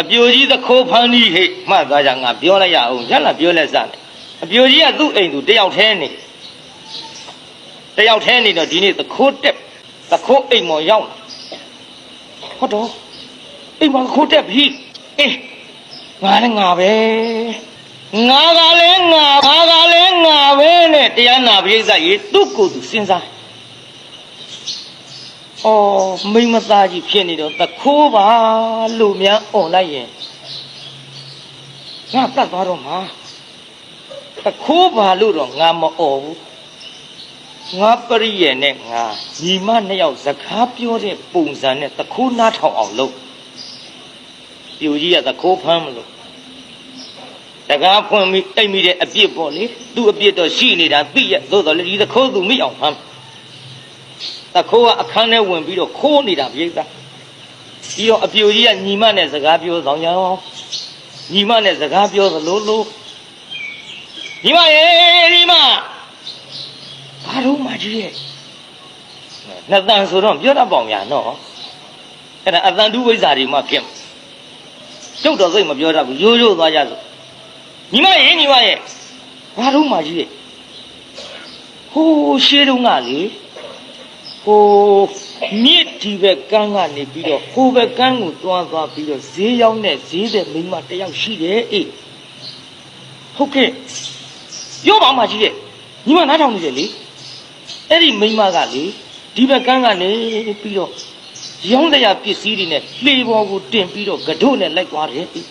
အပြိုကြီးသခိုးဖန်းကြီးဟိတ်မှတ်သွားကြငါပြောလိုက်ရအောင်ရလားပြောလက်စတယ်အပြိုကြီးကသူ့အိမ်သူတယောက်တည်းနေတယောက်တည်းနေတော့ဒီနေ့သခိုးတက်သခိုးအိမ်မော်ရောက်လာဟုတ်တော့အိမ်မော်သခိုးတက်ပြီအေးငါလည်းငါပဲငါကလည်းငါငါကလည်းငါပဲနဲ့တရားနာပရိသတ်ရေသူ့ကိုယ်သူစဉ်းစား အော်မိမသားကြီးဖြစ်နေတော့တခိုးပါလို့များអွန်လိုက်ရင်ငါတတ်သွားတော့မှာတခိုးပါလို့တော့ငါမអော်ဘူးငါပရိယေနဲ့ငါညီမနှစ်ယောက်စကားပြောတဲ့ပုံစံနဲ့တခိုးနားထောင်အောင်လုပ်ပြူကြီးကတခိုးဖမ်းမလို့တကားဖွင့်ပြီးအိတ်မိတဲ့အပြစ်ပေါ့လေသူ့အပြစ်တော့ရှိနေတာသိရသို့တော်လေဒီတခိုးသူမိအောင်ဖမ်း တခိုးကအခန်းထဲဝင်ပြီးတော့ခိုးနေတာပြိဿပြီးတော့အပြိုကြီးကညီမနဲ့စကားပြောဆောင်ကြအောင်ညီမနဲ့စကားပြောသလိုလိုညီမရေညီမဘာလို့မကြီးရဲ့နှစ်တန်ဆိုတော့ပြောတတ်ပေါင်များနော်အဲ့ဒါအတန်တူဝိဇ္ဇာတွေမှဖြစ်မှာကျုပ်တော်စိတ်မပြောတတ်ဘူးရိုးရိုးသွားကြစို့ညီမရေညီမရေဘာလို့မကြီးရဲ့ဟိုးရှေးတုန်းကလေ ဟိုမြစ်ဒီဘက်ကန်းကနေပြီးတော့ဟိုဘက်ကန်းကိုတွားသွားပြီးတော့ဈေးရောက်တဲ့ဈေးတဲ့မိန်းမတစ်ယောက်ရှိတယ်အေးဟုတ်ကဲ့ပြောပါမှကြီးရဲ့ညီမနားထောင်နေတယ်လေအဲ့ဒီမိန်းမကလေဒီဘက်ကန်းကနေပြီးတော့ရောင်းတဲ့ပစ္စည်းတွေနဲ့လှေပေါ်ကိုတင်ပြီးတော့ကတို့နဲ့လိုက်သွားတယ်အေး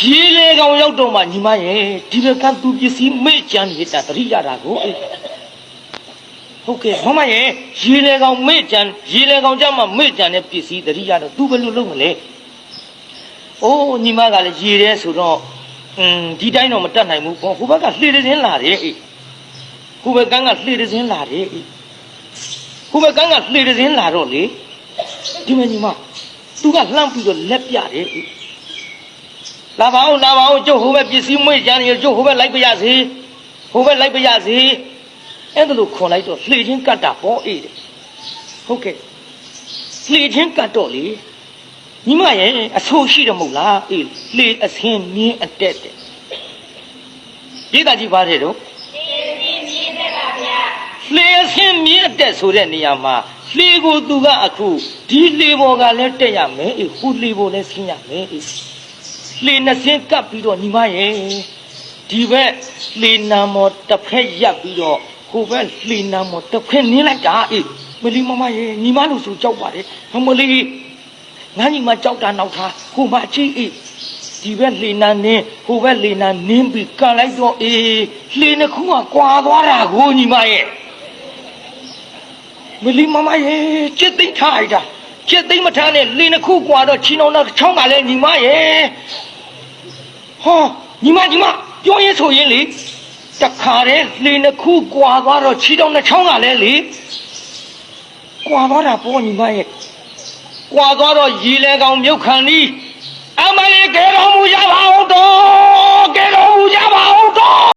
ရေလေကောင်ရောက်တော့မှညီမရဲ့ဒီဘက်ကန်းသူပစ္စည်းမေ့ကြမ်းနေတာတတိရတာကိုအေး ဟုတ်ကဲ့မမရဲ့ရေလေကောင်မေ့ကြံရေလေကောင်ကြမှာမေ့ကြံတဲ့ပစ္စည်းတတိယတော့ तू ဘယ်လိုလုပ်မလဲ။အိုးညီမကလည်းရေတယ်ဆိုတော့อืมဒီတိုင်းတော့မတတ်နိုင်ဘူးဘောဟိုဘက်ကလှေတဲ့စင်းလာတယ်အေးဟိုဘက်ကန်းကလှေတဲ့စင်းလာတယ်အေးဟိုဘက်ကန်းကလှေတဲ့စင်းလာတော့လေဒီမညီမ तू ကလှမ်းပြီးတော့လက်ပြတယ်အေးလာပါဦးလာပါဦးကျုပ်ဟိုဘက်ပစ္စည်းမေ့ကြံနေကျုပ်ဟိုဘက်လိုက်ပြရစေဟိုဘက်လိုက်ပြရစေ အဲ့ဒါလို့ခွန်လိုက်တော့လှေချင်းကတ်တာပေါ့အေးတဲ့ဟုတ်ကဲ့လှေချင်းကတ်တော့လေညီမရဲ့အဆိုးရှိတယ်မဟုတ်လားအေးလှေအစင်းမြင်းအတက်တဲ့ပြည်သားကြီးပါတယ်တော့လှေအစင်းမြင်းအတက်ဆိုတဲ့နေရာမှာလှေကိုသူကအခုဒီလှေပေါ်ကလည်းတက်ရမယ်အေးဟိုလှေပေါ်လည်းဆင်းရမယ်အေးလှေနှစ်စင်းကပ်ပြီးတော့ညီမရဲ့ဒီဘက်လှေနာမော်တစ်ဖက်ရပ်ပြီးတော့ ဟိုဘက်လှေနာမတစ်ခွင်းနင်းလိုက်တာအေးမလီမမရေညီမလို့ဆိုကြောက်ပါတယ်မလီငါညီမကြောက်တာနောက်ထားဟိုမအချိအေးဒီဘက်လှေနာနင်းဟိုဘက်လှေနာနင်းပြီးကန်လိုက်တော့အေးလှေနှစ်ခုကကွာသွားတာကိုညီမရဲ့မလီမမရေจิตသိမ့်ထားလိုက်တာจิตသိမ့်မထားနဲ့လှေနှစ်ခုကွာတော့ချီနှောင်းတော့ချောင်းကလည်းညီမရဲ့ဟောညီမညီမပြောရင်ဆိုရင်လေ တခါတည်းလေနှစ်ခုကွာသွားတော့ခြေတောင်နှချောင်းကလည်းလေကွာသွားတာပေါ်ညီမရဲ့ကွာသွားတော့ရေလဲကောင်မြုပ်ခံပြီးအမလေးကဲတော်မူရပါအောင်တော်ကဲတော်မူရပါ